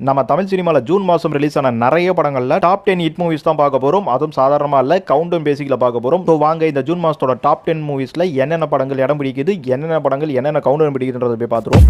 நம்ம தமிழ் சினிமாவில் ஜூன் மாதம் ரிலீஸ் ஆன நிறைய படங்களில் டாப் டென் ஹிட் மூவிஸ் தான் பார்க்க போகிறோம் அதுவும் சாதாரணமாக இல்லை கவுண்டும் பேசிக்கில் பார்க்க போகிறோம் ஸோ வாங்க இந்த ஜூன் மாதத்தோட டாப் டென் மூவிஸில் என்னென்ன படங்கள் இடம் பிடிக்குது என்னென்ன படங்கள் என்னென்ன கவுண்டர் பிடிக்குதுன்றதை போய் பார்த்துருவோம்.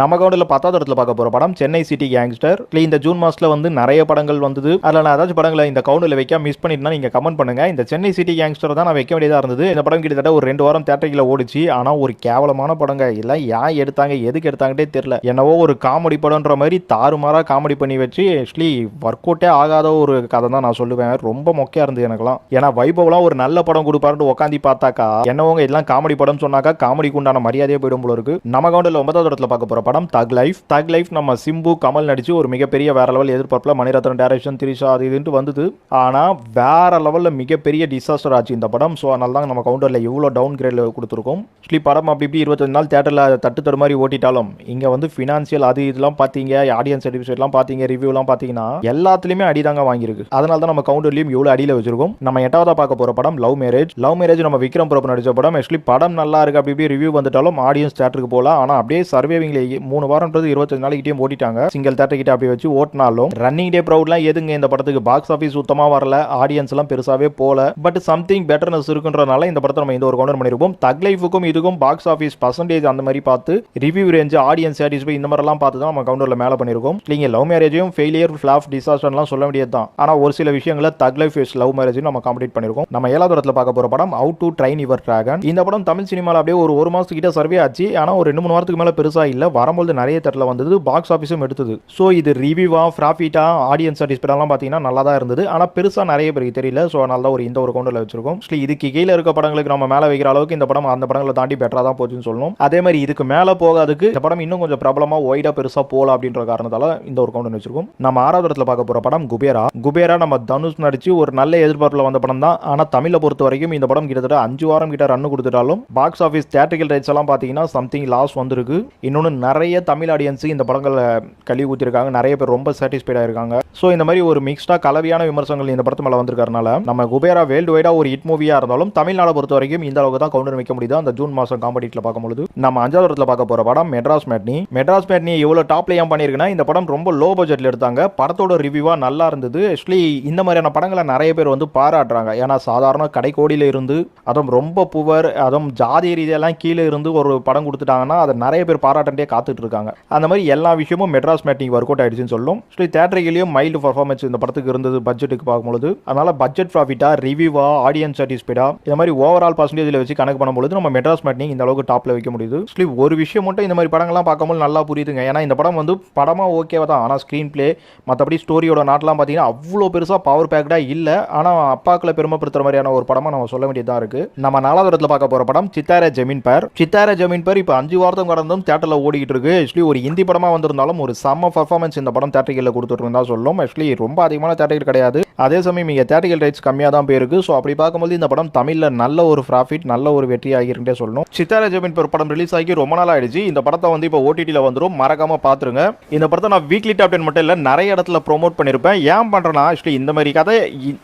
நம்ம கவுண்டில் பத்தாவது இடத்துல பார்க்க போகிற படம் சென்னை சிட்டி கேங்ஸ்டர் இல்லை இந்த ஜூன் மாதத்தில் வந்து நிறைய படங்கள் வந்தது. அதில் நான் ஏதாச்சும் படங்களை இந்த கவுண்டில் வைக்க மிஸ் பண்ணிட்டுனா நீங்கள் கமெண்ட் பண்ணுங்க. இந்த சென்னை சிட்டி கேங்ஸ்டர் தான் நான் வைக்க வேண்டியதாக இருந்தது. இந்த படம் கிட்டத்தட்ட ஒரு ரெண்டு வாரம் தேட்டரில் ஓடிச்சு. ஆனால் ஒரு கேவலமான படங்க. இல்லை ஏன் எடுத்தாங்க எதுக்கு எடுத்தாங்கட்டே தெரியல. என்னவோ ஒரு காமெடி படம்ன்ற மாதிரி தாறுமாறாக காமெடி பண்ணி வச்சு ஆக்சுவலி ஒர்க் அவுட்டே ஆகாத ஒரு கதை தான் நான் சொல்லுவேன். ரொம்ப மொக்கையாக இருந்தது எனக்குலாம் ஏன்னா வைபவ்லாம் ஒரு நல்ல படம் கொடுப்பாருன்னு உட்காந்து பார்த்தாக்கா என்னவங்க இதெல்லாம் காமெடி படம் சொன்னாக்கா காமெடிக்கு உண்டான மரியாதையே போயிடும் போல இருக்கு. நம்ம கவுண்டில் ஒன்பதாவது இடத்துல பார்க்க போகிற படம் தக் லைஃப் தக் லைஃப் நம்ம சிம்பு கமல் நடிச்சு ஒரு மிகப்பெரிய வேற லெவல் எதிர்பார்ப்பில் மணிரத்னம் டேரக்ஷன் திரிஷா அது இதுன்ட்டு வந்தது. ஆனால் வேற லெவலில் மிகப்பெரிய டிசாஸ்டர் ஆச்சு இந்த படம். ஸோ அதனால தான் நம்ம கவுண்டரில் இவ்வளோ டவுன் கிரேடில் கொடுத்துருக்கோம். ஆக்சுவலி படம் அப்படி இப்படி இருபத்தஞ்சு நாள் தேட்டரில் தட்டு தடு மாதிரி ஓட்டிட்டாலும் இங்கே வந்து ஃபினான்ஷியல் அது இதெல்லாம் பார்த்தீங்க ஆடியன்ஸ் சர்டிஃபிகேட்லாம் பார்த்தீங்க ரிவ்யூலாம் பார்த்தீங்கன்னா எல்லாத்துலேயுமே அடி தாங்க வாங்கியிருக்கு. அதனால தான் நம்ம கவுண்டர்லையும் இவ்வளோ அடியில் வச்சிருக்கோம். நம்ம எட்டாவதாக பார்க்க போகிற படம் லவ் மேரேஜ் லவ் மேரேஜ் நம்ம விக்ரம் பிரபு நடிச்ச படம். ஆக்சுவலி படம் நல்லா இருக்கு அப்படி இப்படி ரிவ்யூ வந்துட்டாலும் ஆடியன்ஸ் தேட்டருக்கு போகலாம் ஆனால் அப்படியே சர்வேவிங்ல மூணு வாரம்ன்றது இருபத்தஞ்சு நாளைக்கிட்டே ஓட்டிட்டாங்க. சிங்கிள் தேட்டர் கிட்ட அப்படி வச்சு ஓட்டினாலும் ரன்னிங் டே ப்ரௌட்லாம் எதுங்க இந்த படத்துக்கு? பாக்ஸ் ஆஃபீஸ் சுத்தமாக வரல ஆடியன்ஸ் எல்லாம் பெருசாவே போல. பட் சம்திங் பெட்டர்னஸ் இருக்குன்றனால இந்த படத்தை நம்ம இந்த ஒரு கவுண்டர் பண்ணிருப்போம் தக் லைஃபுக்கும் இதுக்கும் பாக்ஸ் ஆஃபீஸ் பர்சன்டேஜ் அந்த மாதிரி பார்த்து ரிவ்யூ ரேஞ்ச் ஆடியன்ஸ் சாட்டிஸ்ஃபை இந்த மாதிரிலாம் பார்த்து தான் நம்ம கவுண்டரில் மேலே பண்ணியிருக்கோம் நீங்கள் லவ் மேரேஜையும் ஃபெயிலியர் ஃபிளாஃப் டிசாஸ்டர்லாம் சொல்ல வேண்டியது தான். ஆனால் ஒரு சில விஷயங்களை தக் லைஃப் இஸ் லவ் மேரேஜும் நம்ம கம்ப்ளீட் பண்ணியிருக்கோம் நம்ம ஏழாவது இடத்துல பார்க்க போகிற படம் how to train your dragon இந்த படம் தமிழ் சினிமாவில் அப்படியே ஒரு ஒரு மாதத்துக்கிட்ட சர்வே ஆச்சு. ஆனால் ஒரு ரெண்டு மூணு வாரத்துக்கு மேலே பெருசாக இல்லை. வரும்போது நிறைய தட்டில் வந்தது பாக்ஸ் ஆஃபீஸும் எடுத்தது. ஸோ இது ரிவ்யூவாக ப்ராஃபிட்டாக ஆடியன்ஸ் சாட்டிஸ்ஃபைடெல்லாம் பார்த்தீங்கன்னா நல்லா தான் இருந்தது. ஆனால் பெருசாக நிறைய பேருக்கு தெரியல. ஸோ அதனால தான் ஒரு இந்த ஒரு கவுண்டரில் வச்சிருக்கோம். ஸோ இதுக்கு கீழே இருக்க படங்களுக்கு நம்ம மேலே வைக்கிற அளவுக்கு இந்த படம் அந்த படங்களை தாண்டி பெட்டராக தான் போச்சுன்னு சொல்லணும். அதே மாதிரி இதுக்கு மேலே போகாதுக்கு இந்த படம் இன்னும் கொஞ்சம் பிரபலமாக ஒய்டாக பெருசாக போகலாம் அப்படின்ற காரணத்தால இந்த ஒரு கவுண்டர் வச்சிருக்கோம். நம்ம ஆறாவது இடத்துல பார்க்க போகிற படம் குபேரா. குபேரா நம்ம தனுஷ் நடிச்சு ஒரு நல்ல எதிர்பார்ப்பில் வந்த படம் தான். ஆனால் தமிழை பொறுத்த வரைக்கும் இந்த படம் கிட்டத்தட்ட அஞ்சு வாரம் கிட்ட ரன் கொடுத்துட்டாலும் பாக்ஸ் ஆஃபீஸ் தேட்டரிக்கல் ரைட்ஸ் எல்லாம் பார்த்தீங்கன்னா சம்திங் லாஸ் வந்திருக்கு. இன்னொன்று நிறைய தமிழ் ஆடியன்ஸு இந்த படங்களை கழுவி ஊற்றிருக்காங்க நிறைய பேர் ரொம்ப சாட்டிஸ்ஃபைடாக இருக்காங்க ஸோ இந்த மாதிரி ஒரு மிக்ஸ்டாக கலவையான விமர்சனங்கள் இந்த படத்து மேலே வந்திருக்கறனால நம்ம குபேரா வேர்ல்டு வைடாக ஒரு ஹிட் மூவியாக இருந்தாலும் தமிழ்நாடை பொறுத்த வரைக்கும் இந்த அளவுக்கு தான் கவுண்டர் வைக்க முடியுது. அந்த ஜூன் மாதம் காம்படிட்டில் பார்க்கும்போது நம்ம அஞ்சாவது இடத்துல பார்க்க போகிற படம் மெட்ராஸ் மேட்னி. மெட்ராஸ் மேட்னி எவ்வளோ டாப்ல ஏன் பண்ணியிருக்குன்னா இந்த படம் ரொம்ப லோ பட்ஜெட்டில் எடுத்தாங்க. படத்தோட ரிவ்யூவாக நல்லா இருந்தது. ஆக்சுவலி இந்த மாதிரியான படங்களை நிறைய பேர் வந்து பாராட்டுறாங்க. ஏன்னா சாதாரண கடைக்கோடியில் இருந்து அதுவும் ரொம்ப புவர் அதுவும் ஜாதி ரீதியெல்லாம் கீழே இருந்து ஒரு படம் கொடுத்துட்டாங்கன்னா அதை நிறைய பேர் பாராட்டே காத்துட்டு இருக்காங்க அந்த மாதிரி எல்லா விஷயமும் மெட்ராஸ் மேட்டிங் ஒர்க் அவுட் ஆயிடுச்சுன்னு சொல்லும். ஸோ தேட்டரிலையும் மைல்டு பர்ஃபார்மன்ஸ் இந்த படத்துக்கு இருந்தது பட்ஜெட்டுக்கு பார்க்கும்போது அதனால பட்ஜெட் ப்ராஃபிட்டா ரிவ்யூவா ஆடியன்ஸ் சாட்டிஸ்ஃபைடா இந்த மாதிரி ஓவரால் பர்சன்டேஜில் வச்சு கணக்கு பண்ணும்போது நம்ம மெட்ராஸ் மேட்டிங் இந்த அளவுக்கு டாப்ல வைக்க முடியுது. ஆக்சுவலி ஒரு விஷயம் மட்டும் இந்த மாதிரி படங்கள்லாம் பார்க்கும்போது நல்லா புரியுதுங்க. ஏன்னா இந்த படம் வந்து படமா ஓகேவா தான். ஆனால் ஸ்க்ரீன் பிளே மற்றபடி ஸ்டோரியோட நாட்டெலாம் பார்த்தீங்கன்னா அவ்வளோ பெருசாக பவர் பேக்டாக இல்லை. ஆனால் அப்பாக்களை பெருமைப்படுத்துற மாதிரியான ஒரு படமாக நம்ம சொல்ல வேண்டியதாக இருக்கு. நம்ம நாலாவது இடத்துல பார்க்க போகிற படம் சித்தார ஜமீன் பேர். சித்தார ஜமீன் பேர் இப்போ அஞ்சு வாரத்தம் கடந்தும் தேட்டரில் ஓடிக்கிட்டு இருக்கு. ஆக்சுவலி ஒரு ஹிந்தி படமாக வந்திருந்தாலும் ஒரு செம்ம பர்ஃபார்மன்ஸ் இந்த படம் தேட்டரிகளில் கொடுத்துட்டு சொல்லும். ஆக்சுவலி ரொம்ப அதிகமான தேட்டரிகள் கிடையாது. அதே சமயம் இங்கே தேட்டரிகள் ரைட்ஸ் கம்மியாக தான் போயிருக்கு. ஸோ அப்படி பார்க்கும்போது இந்த படம் தமிழில் நல்ல ஒரு ப்ராஃபிட் நல்ல ஒரு வெற்றி ஆகிருந்தே சொல்லணும் சித்தார ஜெமின் படம் ரிலீஸ் ஆகி ரொம்ப நாள் ஆயிடுச்சு. இந்த படத்தை வந்து இப்போ ஓடிடியில் வந்துடும் மறக்காம பார்த்துருங்க. இந்த படத்தை நான் வீக்லி டாப் டென் மட்டும் இல்லை நிறைய இடத்துல ப்ரோமோட் பண்ணியிருப்பேன் ஏன் பண்ணுறேன்னா ஆக்சுவலி இந்த மாதிரி கதை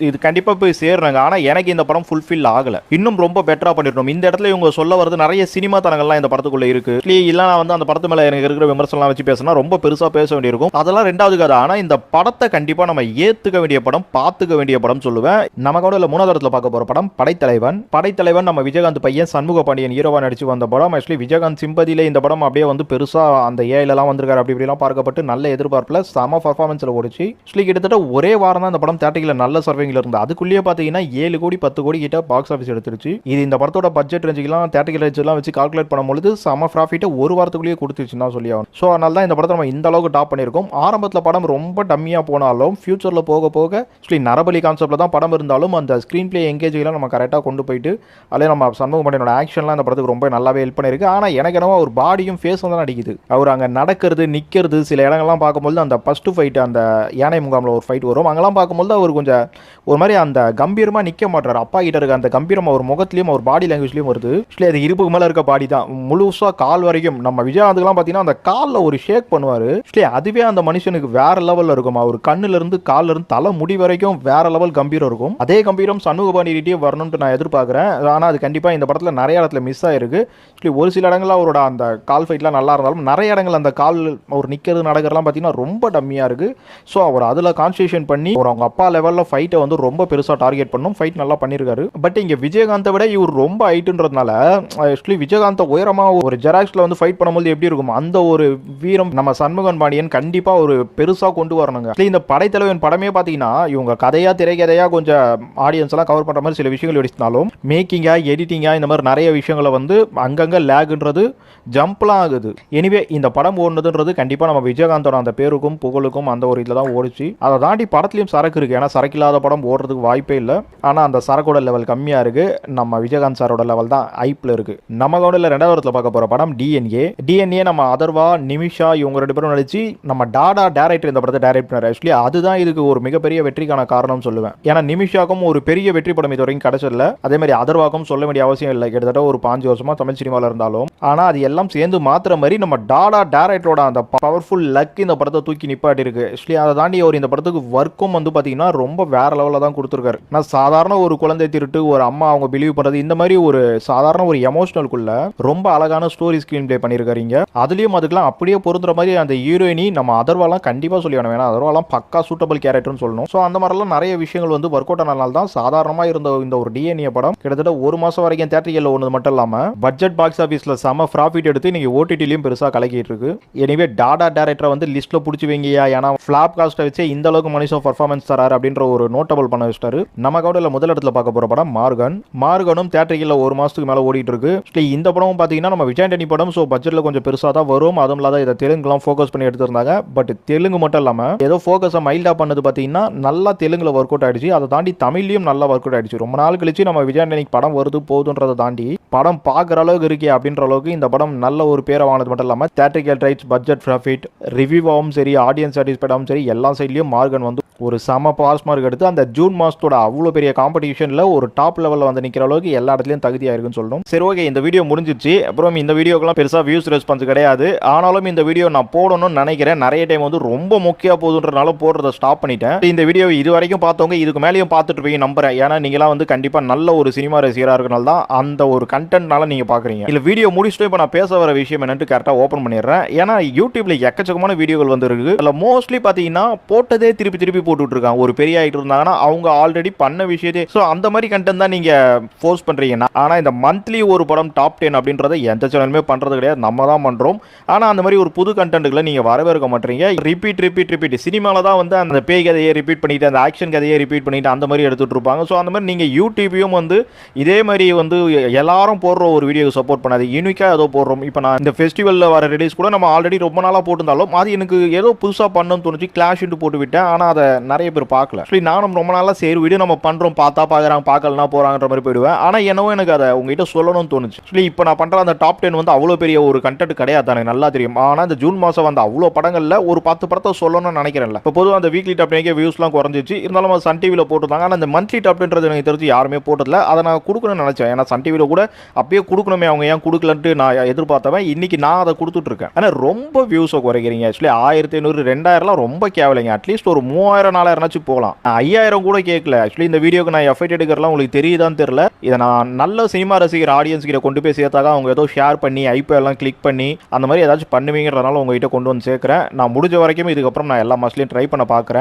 இது கண்டிப்பாக போய் சேர்றாங்க ஆனால் எனக்கு இந்த படம் ஃபுல்ஃபில் ஆகலை. இன்னும் ரொம்ப பெட்டராக பண்ணிடணும் இந்த இடத்துல இவங்க சொல்ல வரது நிறைய சினிமா தரங்கள்லாம் இந்த படத்துக்குள்ள இருக்கு. இல்லை நான் வந்து அந்த படத்தை மேலே எனக்கு இருக்கிற விமர்சனம்லாம் வச்சு பேசினா ரொம்ப பெருசாக பேச வேண்டியிருக்கும். அதெல்லாம் ரெண்டாவது கதை. ஆனால் இந்த படத்தை கண்டிப்பாக நம்ம ஏற்றுக்க வேண்டிய படம் பார்த்துக்க வேண்டிய படம் சொல்லுவேன். நம்ம கூட இல்லை மூணாவது இடத்துல பார்க்க போகிற படம் படைத்தலைவன். படைத்தலைவன் நம்ம விஜயகாந்த் பையன் சண்முக பாண்டியன் ஹீரோவா நடிச்சு வந்த படம். ஆக்சுவலி விஜயகாந்த் சிம்பதியிலே இந்த படம் அப்படியே வந்து பெருசாக அந்த ஏஐலலாம் வந்திருக்காரு அப்படி இப்படிலாம் பார்க்கப்பட்டு நல்ல எதிர்பார்ப்பில் செம பர்ஃபார்மன்ஸில் ஓடிச்சு. ஆக்சுவலி கிட்டத்தட்ட ஒரே வாரம் தான் இந்த படம் தேட்டரில் நல்ல சர்விங்கில் இருந்து அதுக்குள்ளேயே பார்த்தீங்கன்னா ஏழு கோடி பத்து கோடி கிட்ட பாக்ஸ் ஆஃபீஸ் எடுத்துருச்சு. இது இந்த படத்தோட பட்ஜெட் ரேஞ்சுக்கெல்லாம் தேட்டரில் ரேஞ்செல்லாம் வச்சு கால்குலேட் பண்ணும்போது செம ப்ராஃபிட்டை ஒரு வாரத்துக்குள்ளேயே கொடுத்துருச்சுன்னு தான் சொல்லி ஆகணும் ஸோ அதனால தான் இந்த படத்தை நம்ம இந்த அளவுக்கு டாப் பண்ணியிருக்கோம். ஆரம்பத்தில் படம் ரொம்ப டம்மியாக போனாலும் ஃபியூச்சரில் போக போக ஆக்சுவலி நரபலி கான்செப்டில் தான் படம் இருந்தாலும் அந்த ஸ்க்ரீன் பிளே எங்கேஜ்லாம் நம்ம கரெக்டாக கொண்டு போயிட்டு அதிலே நம்ம சண்முக பாண்டியனோட ஆக்ஷன்லாம் இந்த படத்துக்கு ரொம்ப நல்லாவே ஹெல்ப் பண்ணியிருக்கு. ஆனால் எனக்கு என்னவோ ஒரு பாடியும் ஃபேஸும் தான் நடிக்குது அவர் அங்கே நடக்கிறது நிற்கிறது சில இடங்கள்லாம் பார்க்கும்போது அந்த ஃபஸ்ட்டு ஃபைட் அந்த யானை முகாமில் ஒரு ஃபைட் வரும். அங்கெல்லாம் பார்க்கும்போது அவர் கொஞ்சம் ஒரு மாதிரி அந்த கம்பீரமாக நிற்க மாட்டார். அப்பா கிட்ட இருக்க அந்த கம்பீரம் அவர் முகத்துலையும் அவர் பாடி லாங்குவேஜ்லையும் வருது. ஆக்சுவலி அது இருப்புக்கு மேலே இருக்க பாடி தான். முழுசாக கால் வரைக்கும் நம்ம விஜயகாந்துக்குலாம் பார்த்தீங்கன்னா அந்த காலில் ஒரு ஷேக் பண்ணுவார். ஆக்சுவலி அதுவே அந்த மனுஷனுக்கு வேற லெவலில் இருக்கும்? அவர் கண்ணுல இருந்து கால்ல இருந்து தலை முடி வரைக்கும் வேற லெவல் கம்பீரம் இருக்கும். அதே கம்பீரம் சண்முக பாண்டியிட்டே வரணும்னு நான் எதிர்பார்க்குறேன். ஆனால் அது கண்டிப்பாக இந்த படத்தில் நிறைய இடத்துல மிஸ் ஆயிருக்கு. ஆக்சுவலி ஒரு சில இடங்களில் அவரோட அந்த கால் ஃபைட்லாம் நல்லா இருந்தாலும் நிறைய இடங்கள் அந்த கால் அவர் நிற்கிறது நடக்கிறதுலாம் பார்த்தீங்கன்னா ரொம்ப டம்மியாக இருக்குது ஸோ அவர் அதில் கான்சன்ட்ரேஷன் பண்ணி ஒரு அவங்க அப்பா லெவலில் ஃபைட்டை வந்து ரொம்ப பெருசாக டார்கெட் பண்ணும். ஃபைட் நல்லா பண்ணியிருக்காரு பட் இங்கே விஜயகாந்தை விட இவர் ரொம்ப ஹைட்டுன்றதுனால ஆக்சுவலி விஜயகாந்தை உயரமாக ஒரு ஜெராக்ஸில் வந்து ஃபைட் பண்ணும்போது எப்படி இருக்கும்? அந்த ஒரு வீரம் நம்ம சண்முகன் பாண்டியன் கண்டிப்பாக ஒரு பெருசாக கொண்டு வரணுங்க. ஆக்சுவலி இந்த படைத்தலைவன் படமே பார்த்தீங்கன்னா இவங்க கதையாக திரைக்கதையாக கொஞ்சம் ஆடியன்ஸ் எல்லாம் கவர் பண்ணுற மாதிரி சில விஷயங்கள் எடுத்தாலும் மேக்கிங்காக எடிட்டிங்காக இந்த மாதிரி நிறைய விஷயங்களை வந்து அங்கங்கே லேக்ன்றது ஜம்ப்லாம் ஆகுது. எனிவே இந்த படம் ஓடுனதுன்றது கண்டிப்பாக நம்ம விஜயகாந்தோட அந்த பேருக்கும் புகழுக்கும் அந்த ஒரு இதில் தான் ஓடிச்சு. அதை தாண்டி படத்துலையும் சரக்கு இருக்குது ஏன்னா சரக்கு இல்லாத படம் ஓடுறதுக்கு வாய்ப்பே இல்லை. ஆனால் அந்த சரக்கோட லெவல் கம்மியாக இருக்குது நம்ம விஜயகாந்த் சாரோட லெவல் தான் ஐப்பில் இருக்குது நம்ம கவுண்டில் ரெண்டாவது இடத்துல பார்க்க போகிற படம் டிஎன்ஏ டிஎன்ஏ நம்ம அதர்வா நிமிஷா இவங்க ரெண்டு பேரும் நடிச்சு நம்ம டாடா டேரக்டர் இந்த படத்தை டைரக்ட் பண்ணார். ஆக்சுவலி அதுதான் இதுக்கு ஒரு மிகப்பெரிய வெற்றிக்கான காரணம் சொல்லுவேன். ஏன்னா நிமிஷாக்கும் ஒரு பெரிய வெற்றி படம் இது வரைக்கும் கிடைச்சதில்ல. அதே மாதிரி அதர்வாக்கும் சொல்ல வேண்டிய அவசியம் இல்லை. கிட்டத்தட்ட ஒரு பாஞ்சு வருஷமா தமிழ் சினிமாவில் இருந்தாலும் ஆனால் அது எல்லாம் சேர்ந்து மாத்திர மாதிரி நம்ம டாடா டேரக்டரோட அந்த பவர்ஃபுல் லக் இந்த படத்தை தூக்கி நிப்பாட்டி இருக்கு ஆக்சுவலி அதை தாண்டி அவர் இந்த படத்துக்கு ஒர்க்கும் வந்து பார்த்தீங்கன்னா ரொம்ப வேற லெவலில் தான் கொடுத்துருக்காரு. நான் சாதாரண ஒரு குழந்தை திருட்டு ஒரு அம்மா அவங்க பிலீவ் பண்ணுறது இந்த மாதிரி ஒரு சாதாரண ஒரு எமோஷனலுக்குள்ள ரொம்ப அழகான ஸ்டோரி ஸ்க்ரீன் பிளே பண்ணியிருக்காருங்க. அதுலேயும் அதுக்கெல்லாம் அப்படியே பொருந்துற மாதிரி அந்த ஹீரோயினி நம்ம அதர்வாலாம் கண்டிப்பாக சொல்லி வேணும். ஏன்னா அதர்வாலாம் பக்கா சூட்டபிள் கேரக்டர்னு சொல்லணும். ஸோ அந்த மாதிரிலாம் நிறைய விஷயங்கள் வந்து ஒர்க் அவுட் ஆனால்தான் சாதாரணமாக இருந்த இந்த ஒரு டிஎன்ஏ படம் கிட்டத்தட்ட ஒரு மாதம் வரைக்கும் தேட்டரிகளில் ஒன்று மட்டும் இல்லாமல் பட்ஜெட் பாக்ஸ் ஆஃபீஸில் செம ப்ராஃபிட் எடுத்து இன்றைக்கி ஓடிடிலையும் பெருசாக கலக்கிட்டு இருக்கு எனவே டாடா டேரக்டரை வந்து லிஸ்ட்டில் பிடிச்சி வைங்கயா ஏன்னா ஃப்ளாப் காஸ்ட்டை வச்சு இந்த அளவுக்கு மனுஷன் பர்ஃபார்மன்ஸ் தராரு அப்படின்ற ஒரு நோட்டபிள் பண்ண வச்சிட்டாரு. நம்ம கவுண்டில் முதல் இடத்துல பார்க்க போகிற படம் மார்கன் மார்கனும் தேட்டரிக்கில் ஒரு மாதத்துக்கு மேலே ஓடிட்டு இருக்கு இந்த படமும் பார்த்தீங்கன்னா நம்ம விஜயாண்டனி படம் ஸோ பட்ஜெட்டில் கொஞ்சம் பெருசாக தான் வரும். அதுவும் இல்லாத இதை தெலுங்குலாம் ஃபோக்கஸ் பண்ணி எடுத்திருந்தாங்க. பட் தெலுங்கு மட்டும் இல்லாமல் ஏதோ ஃபோக்கஸை மைல்டாக பண்ணது பார்த்தீங்கன்னா நல்லா தெலுங்கில் ஒர்க் அவுட் ஆயிடுச்சு. அதை தாண்டி தமிழ்லையும் நல்லா ஒர்க் அவுட் ஆயிடுச்சு. ரொம்ப நாள் கழிச்சு நம்ம விஜயாண்டனிக்கு படம் வருது போதுன்றதை தாண்டி படம் பார்க்குற அளவுக்கு அப்படின்ற அளவுக்கு இந்த படம் நல்ல ஒரு பேரை வாங்கினது மட்டும் இல்லாமல் தேட்டரிக்கல் ரைட்ஸ் பட்ஜெட் ப்ராஃபிட் ரிவ்யூவாகவும் சரி ஆடியன்ஸ் சாட்டிஸ்ஃபைடாகவும் சரி எல்லா சைட்லையும் மார்கன் வந்து ஒரு சம பாஸ் மார்க் எடுத்து அந்த ஜூன் மாசத்தோட அவ்வளோ பெரிய காம்படிஷனில் ஒரு டாப் லெவலில் வந்து நிற்கிற அளவுக்கு எல்லா இடத்துலையும் தகுதியாக இருக்குன்னு சொல்லணும். சரி ஓகே இந்த வீடியோ முடிஞ்சிச்சு அப்புறம் இந்த வீடியோக்கெல்லாம் பெருசாக வியூஸ் ரெஸ்பான்ஸ் கிடையாது. ஆனாலும் இந்த வீடியோ நான் போடணும்னு நினைக்கிறேன். நிறைய டைம் வந்து ரொம்ப முக்கியம் போகுதுன்றனால போடுறத ஸ்டாப் பண்ணிட்டேன். இந்த வீடியோ இது வரைக்கும் பார்த்தவங்க இதுக்கு மேலேயும் பார்த்துட்டு போய் நம்புறேன். ஏன்னா நீங்களாம் வந்து கண்டிப்பாக நல்ல ஒரு சினிமா ரசிகராக இருக்கனால தான் அந்த ஒரு கண்டென்ட்னால நீங்கள் பார்க்குறீங்க இல்லை வீடியோ முடிச்சுட்டு இப்போ நான் பேச வர விஷயம் என்னன்ட்டு கரெக்டாக ஓப்பன் பண்ணிடுறேன். ஏன்னா யூடியூப்ல எக்கச்சக்கமான வீடியோகள் வந்து இருக்கு அதில் மோஸ்ட்லி பார்த்தீங்கன்னா போட்டதே திருப்பி திருப்பி போட்டுட்டு இருக்காங்க ஒரு பெரிய ஆகிட்டு இருந்தாங்கன்னா அவங்க ஆல்ரெடி பண்ண விஷயத்தே ஸோ அந்த மாதிரி கண்டென்ட் தான் நீங்கள் ஃபோர்ஸ் பண்ணுறீங்கன்னா ஆனால் இந்த மந்த்லி ஒரு படம் டாப் டென் அப்படின்றத எந்த சேனலுமே பண்ணுறது கிடையாது. நம்ம தான் பண்ணுறோம் ஆனால் அந்த மாதிரி ஒரு புது கண்டென்ட்டுகளை நீங்கள் வரவேற்க மாட்டீங்க. ரிப்பீட் ரிப்பீட் ரிப்பீட் சினிமாவில் தான் வந்து அந்த பேய் கதையை ரிப்பீட் பண்ணிட்டு அந்த ஆக்ஷன் கதையை ரிப்பீட் பண்ணிட்டு அந்த மாதிரி எடுத்துகிட்டு இருப்பாங்க ஸோ அந்த மாதிரி நீங்கள் யூடியூபையும் வந்து இதே மாதிரி வந்து எல்லாரும் போடுற ஒரு வீடியோ சப்போர்ட் பண்ணாது. யூனிக்காக ஏதோ போடுறோம். இப்போ நான் இந்த ஃபெஸ்டிவலில் வர ரிலீஸ் கூட நம்ம ஆல்ரெடி ரொம்ப நாளாக போட்டிருந்தாலும் அது எனக்கு ஏதோ புதுசாக பண்ணணும்னு தோணுச்சு. கிளாஷ்ன்ட்டு போட்டு விட்டேன். ஆனால் அதை நிறைய பேர் பார்க்கல. ஆக்சுவலி நானும் ரொம்ப நாளாக சரி வீடியோ நம்ம பண்ணுறோம் பார்த்தா பார்க்குறாங்க பார்க்கலனா போகிறாங்கன்ற மாதிரி போயிடுவேன். ஆனால் என்னவோ எனக்கு அதை உங்ககிட்ட சொல்லணும்னு தோணுச்சு. ஆக்சுவலி இப்போ நான் பண்ணுற அந்த டாப் டென் வந்து அவ்வளோ பெரிய ஒரு கண்டென்ட் கிடையாது. எனக்கு நல்லா தெரியும். ஆனால் இந்த ஜூன் மாதம் வந்த அவ்வளோ படங்களில் ஒரு பத்து படத்தை சொல்லணும்னு நினைக்கிறேன்ல. இப்போ பொதுவாக அந்த வீக்லி டாப் டென்க்கே வியூஸ்லாம் குறைஞ்சிச்சு இருந்தாலும் அது சன் டிவியில் போட்டிருந்தாங்க. ஆனால் அந்த மந்த்லி டாப் டென்றது எனக்கு தெரிஞ்சு யாருமே போட்டதில்ல. அதை நான் கொடுக்கணும்னு நினச்சேன். ஏன்னா சன் டிவியில் கூட அப்படியே கொடுக்கணுமே அவங்க ஏன் கொடுக்கலன்ட்டு நான் எதிர்பார்த்தவன் இன்னைக்கு நான் அதை கொடுத்துட்ருக்கேன். ஆனால் ரொம்ப வியூஸை குறைக்கிறீங்க. ஆக்சுவலி ஆயிரத்தி ஐநூறு ரெண்டாயிரம்லாம் ரொம்ப கேவலைங்க. அட்லீஸ்ட் ஒரு மூவாயிரம் நாலாயிரம்னாச்சும் போகலாம். ஐயாயிரம் கூட கேட்கல ஆக்சுவலி இந்த வீடியோக்கு நான் எஃபர்ட் எடுக்கிறலாம் உங்களுக்கு தெரியுதான்னு தெரியல. இதை நான் நல்ல சினிமா ரசிகர் ஆடியன்ஸ் கிட்ட கொண்டு போய் சேர்த்தாக அவங்க ஏதோ ஷேர் பண்ணி ஐபி எல்லாம் கிளிக் பண்ணி அந்த மாதிரி ஏதாச்சும் பண்ணுவீங்கிறதுனால உங்ககிட்ட கொண்டு வந்து சேர்க்குறேன். நான் முடிஞ்ச வரைக்கும் இதுக்கப்புறம் நான் எல்லா மஸ்லையும் ட்ரை பண்ண பார்க்குறேன்.